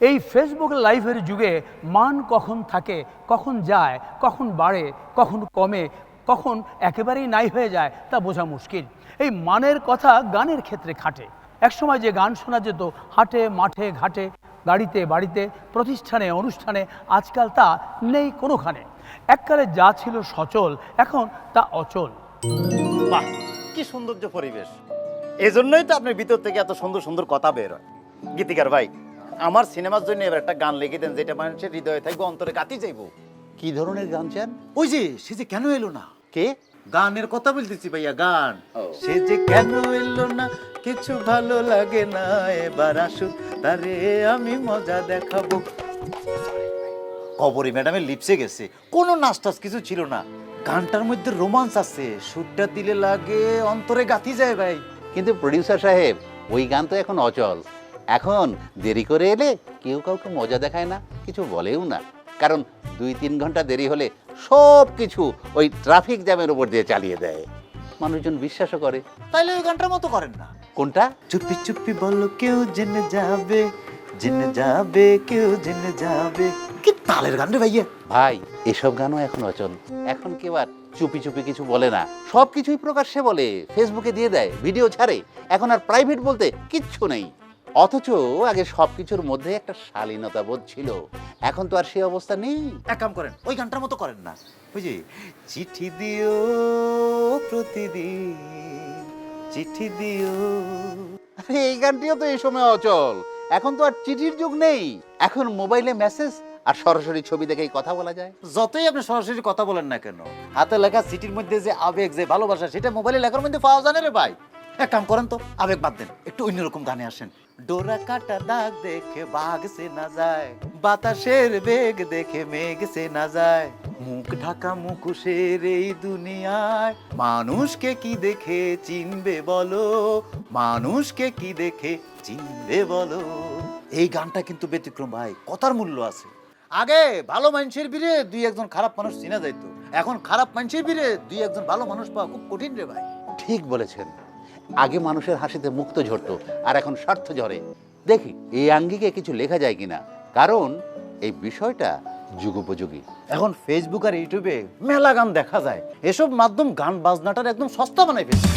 এই ফেসবুক লাইভের যুগে মান কখন থাকে, কখন যায়, কখন বাড়ে, কখন কমে, কখন একেবারেই নাই হয়ে যায়, তা বোঝা মুশকিল। এই মানের কথা গানের ক্ষেত্রে খাটে। একসময় যে গান শোনা যেত, হাটে, মাঠে, ঘাটে, গাড়িতে, বাড়িতে, প্রতিষ্ঠানে, অনুষ্ঠানে, আজকাল তা নেই কোনোখানে। এককালে যা ছিল সচল, এখন তা অচল। বাহ, কি সৌন্দর্য পরিবেশ। এজন্যই তো আপনার ভিতর থেকে এত সুন্দর সুন্দর কথা বের হয়। গীতিকার ভাই আমার সিনেমার জন্য এবার একটা গান লিখে দেন যেটা মানুষের হৃদয়ে থাকবে অন্তরে কাটি যাইব। কি ধরনের গান চান ওই যে সে যে কেন এলো না? কে? গানের কথা বলতেছি ভাইয়া গান। সে যে কেন এলো না কিছু ভালো লাগে না এবার আসুক তারে আমি মজা দেখাবো। কবরী ম্যাডামের লিপসে গেছে কোনো নাচ টাচ কিছু ছিল না। গানটার মধ্যে রোমান্স আছে সুরটা দিলে লাগে অন্তরে গাতি যায় ভাই। কিন্তু প্রডিউসার সাহেব ওই গান তো এখন অচল। এখন দেরি করে এলে কেউ কাউকে মজা দেখায় না কিছু বলেও না। কারণ দুই তিন ঘণ্টা দেরি হলে সব কিছু ওই ট্রাফিক জ্যামের উপর দিয়ে চালিয়ে দেয়। মানুষজন বিশ্বাসও করে। তাইলে ওই গানটার মতো করেন না। কোনটা? চুপি চুপি বলো কেউ জেনে যাবে জেনে যাবে কেউ জেনে যাবে। কি তালের গান রে ভাইয়া? ভাই এসব গানও এখন অচল। এখন কেউ আর চুপি চুপি কিছু বলে না। সব কিছুই প্রকাশ্যে বলে ফেসবুকে দিয়ে দেয় ভিডিও ছাড়ে। এখন আর প্রাইভেট বলতে কিচ্ছু নেই। অথচ আগে সবকিছুর মধ্যে একটা শালীনতা বোধ ছিল। এখন তো আর সেই অবস্থা নেই। এক কাম করেন ওই গানটার মতো করেন না। বুঝি চিঠি দিও প্রতিদিন চিঠি দিও। আরে এই গানটিও তো এই সময় অচল। এখন তো আর চিঠির যুগ নেই। এখন মোবাইলে মেসেজ আর সরাসরি ছবি দেখেই কথা বলা যায়। যতই আপনি সরাসরি কথা বলেন না কেন হাতে লেখা চিঠির মধ্যে যে আবেগ যে ভালোবাসা সেটা মোবাইলে লেখার মধ্যে পাওয়া যায় না রে ভাই। এক কাম করেন তো, আবেগ বাদ দেন, একটু অন্যরকম গানে আসেন। ডোরা কাটা দাগ দেখে বাঘ সে না যায়, বাতাসের বেগ দেখে মেঘ সে না যায়। মুখ ঢাকা মুখোশের এই দুনিয়ায়, মানুষকে কি দেখে চিনবে বলো? মানুষকে কি দেখে চিনবে বলো? এই গানটা কিন্তু ব্যতিক্রম ভাই, কথার মূল্য আছে। আগে ভালো মানুষের ভিড়ে দুই একজন খারাপ মানুষ চিনা যাইতো। এখন খারাপ মানুষের ভিড়ে দুই একজন ভালো মানুষ পাওয়া খুব কঠিন রে ভাই। ঠিক বলেছেন। আগে মানুষের হাসিতে মুক্ত ঝরত, আর এখন স্বার্থ ঝরে। দেখি, এই আঙ্গিকে কিছু লেখা যায় কিনা? কারণ এই বিষয়টা যুগোপযোগী। এখন ফেসবুক আর ইউটিউবে মেলা গান দেখা যায়। এসব মাধ্যম গান বাজনাটার একদম সস্তা বানাই ফেলছে